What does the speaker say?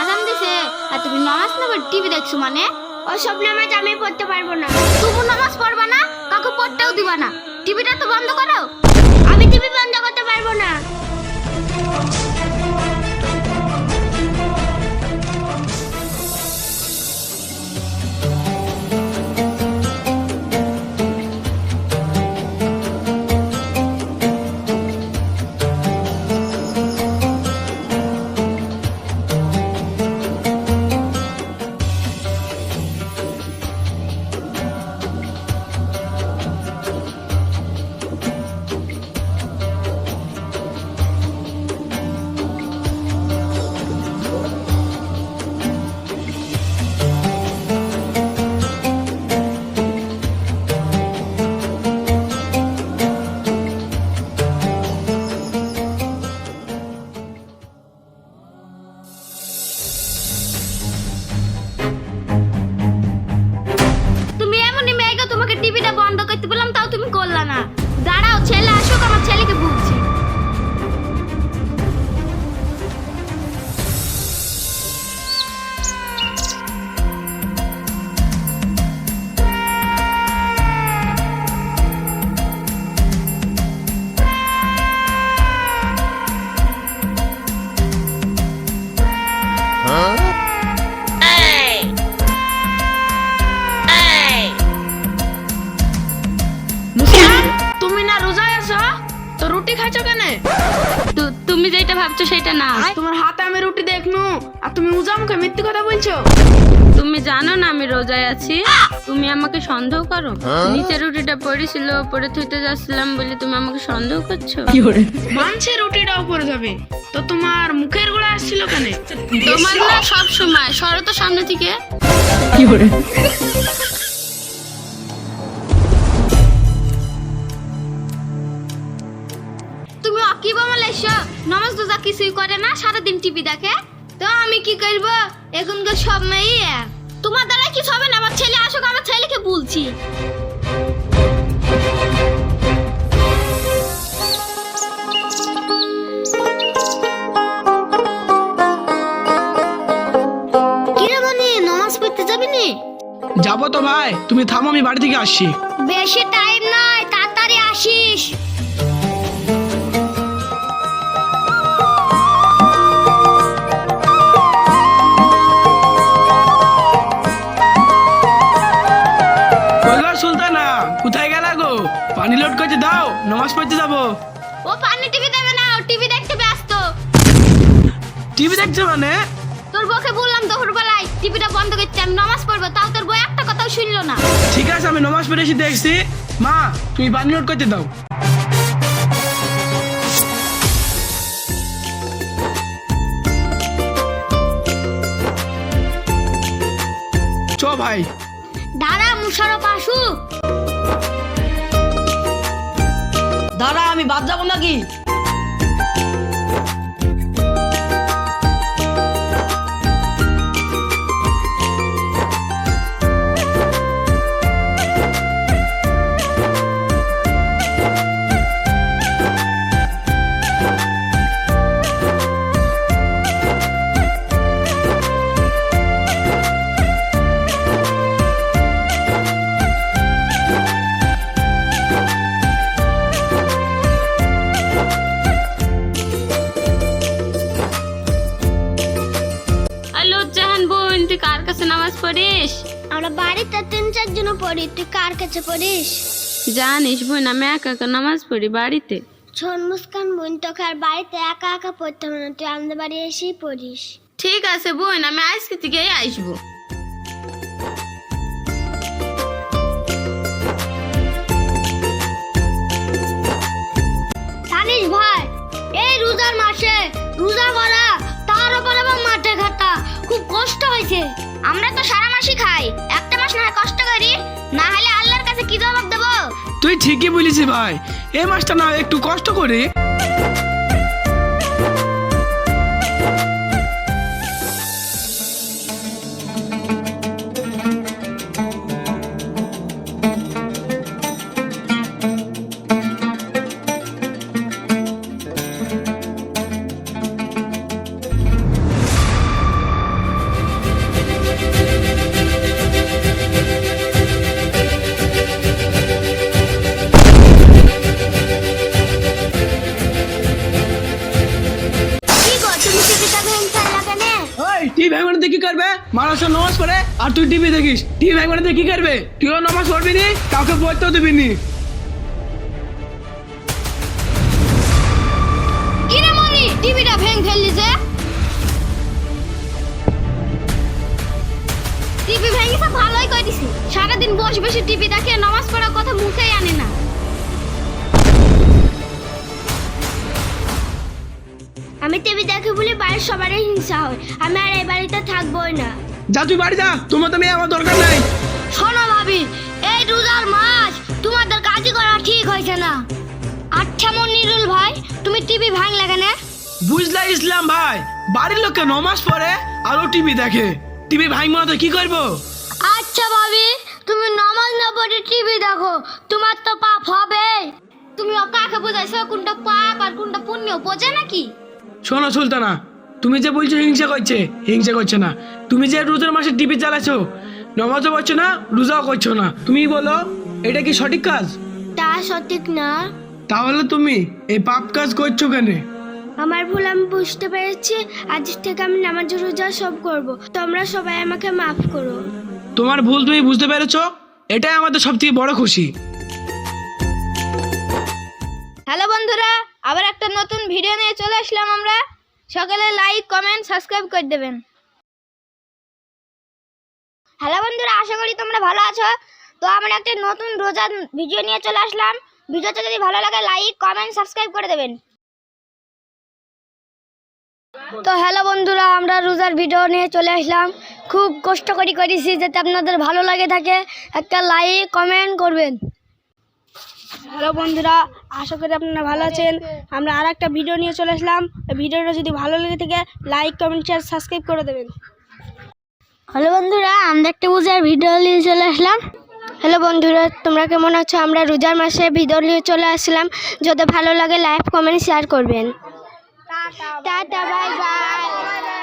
আজান দিছে আর তুমি নামাজ না টিভি দেখছ মানে? ওসব নামাজ আমি পড়তে পারব না। তুমি নামাজ পড়বা না কাকু পড়তেও দিবা না। টিভিটা তো বন্ধ করো। তুমি যেটা ভাবছ সেটা না। তোমার হাতে আমি রুটি দেখনু। আর তুমি উজা মুখে মিথ্যে কথা বলছো। তুমি জানো না আমি রোজায় আছি? তুমি আমাকে সন্দেহ করো? নিচে রুটিটা পড়েছিল পরে থুইতে যাচ্ছিলাম বলে তুমি আমাকে সন্দেহ করছ? মানছে রুটিটা উপরে যাবে। তো তোমার মুখের গোড়া আসছিল কেন? তোমার না সব সময় সরো তো সামনে থেকে। তুমি রোজা কিছুই করে না সারাদিন টিভি দেখে। তো আমি কি করব? এখনকার সব মেয়েই এক। তোমার দ্বারা কিছু হবে না আমার ছেলে আসুক আমার ছেলেকে বলছি। নামাজ পড়তে যাবি যাব তো ভাই তুমি থামো আমি বাড়ি থেকে আসছি। বেশি টাইম নাই তাড়াতাড়ি আসিস। পানি লোড করতে দাও নামাজ পড়তে যাব। ও পানি টিভি দেবে না ও টিভি দেখতে ব্যস্ত। টিভি দেখছ মানে? তোর বউকে বললাম দুপুর বেলায় টিভিটা বন্ধ করতে আমি নামাজ পড়ব তাও তোর বউ একটা কথাও শুনলো না। ঠিক আছে আমি নামাজ পড়ে এসে দেখছি। মা তুমি পানি লোড করতে দাও। চ ভাই। দাঁড়া মুশারফ আসুক। দাঁড়া আমি বাদ যাব নাকি? পড়িস? আমরা বাড়িতে তিন চারজন পড়ি তুই কার কাছে পড়িস? জানিস বোন আমি একা একা নামাজ পড়ি বাড়িতে। শোন মুস্কান বোন তোকে আর বাড়িতে একা একা পড়তে হবে না তুই আমাদের বাড়ি এসেই পড়িস। ঠিক আছে বোন আমি আজকে থেকেই আসব। আমরা তো সারা মাসই খাই। একটা মাস না কষ্ট করি। না হলে আল্লাহর কাছে কি জবাব দেবো? তুই ঠিকই বলেছিস ভাই। এই মাসটা না একটু কষ্ট করে দিয়ে কি করবে? মানুষ নামাজ আর তুই টিভি দেখিস। টিভি ভাঙ কি করবে? তুইও পড়বি নি, কাউকে পড়তেও দিবি নি। টিভিটা ভেঙে ফেললি যে। টিভি ভেঙেছে ভালোই করেছি সারাদিন বসে বসে টিভি দেখে নামাজ পড়ার কথা মুখেই আনে না। আমি টিভি দেখি বলে বাড়ির সবারই হিংসা হয়। আমি আর এই বাড়িতে থাকবোই না। যা তুই বাড়ি যা। তোমার তো মেয়ে আমার দরকার নাই। শোনো ভাবি এই রোজার মাস তোমাদের কাজই করা ঠিক হয়েছে না। আচ্ছা নিরুল ভাই তুমি টিভি ভাঙলে কেন? বুঝলা ইসলাম ভাই বাড়ির লোককে নমাজ পড়ে আর টিভি দেখে। টিভি ভাঙ মনে তো কি করব? আচ্ছা ভাবি তুমি নামাজ না পড়ে টিভি দেখো তোমার তো পাপ হবে। তুমি কাকে বোঝাইছো কোনটা পাপ আর কোনটা পুণ্য বোঝে নাকি? শোনো সুলতানা তুমি যে বলছো হিংসা করছে হিংসা করছে না। তুমি যে রোজার মাসে টিভি চালাচ্ছো নমাজও করছ না রোজাও করছ না। তুমি বলো এটা কি সঠিক কাজ? তা সঠিক না। তাহলে তুমি এই পাপ কাজ করছ কেন? আমার ভুল আমি বুঝতে পেরেছি। আজ থেকে আমি নামাজ রোজা সব করব। তোমরা সবাই আমাকে মাফ করো। তোমার ভুল তুমি বুঝতে পেরেছ? এটাই আমাদের সবথেকে বড় খুশি। হ্যালো বন্ধুরা আবার একটা নতুন ভিডিও নিয়ে চলে আসলাম আমরা। সকালে লাইক কমেন্ট সাবস্ক্রাইব করে দেবেন। হ্যালো বন্ধুরা, আশা করি তোমরা ভালো আছো। তো আমরা একটা নতুন রোজার ভিডিও নিয়ে চলে আসলাম। ভিডিওটা যদি ভালো লাগে লাইক কমেন্ট সাবস্ক্রাইব করে দেবেন। তো হ্যালো বন্ধুরা, আমরা রোজার ভিডিও নিয়ে চলে আসলাম। খুব কষ্ট করে করেছি যাতে আপনাদের ভালো লাগে থাকে। একটা লাইক কমেন্ট করবেন। হ্যালো বন্ধুরা আশা করি আপনারা ভালো আছেন। আমরা আর একটা ভিডিও নিয়ে চলে আসলাম। ভিডিওটা যদি ভালো লেগে থাকে লাইক কমেন্ট শেয়ার সাবস্ক্রাইব করে দেবেন। হ্যালো বন্ধুরা আমরা একটা রোজার ভিডিও নিয়ে চলে আসলাম। হ্যালো বন্ধুরা তোমরা কেমন আছো? আমরা রোজার মাসে ভিডিও নিয়ে চলে আসলাম। যদি ভালো লাগে লাইক কমেন্ট শেয়ার করবেন। Tata bye bye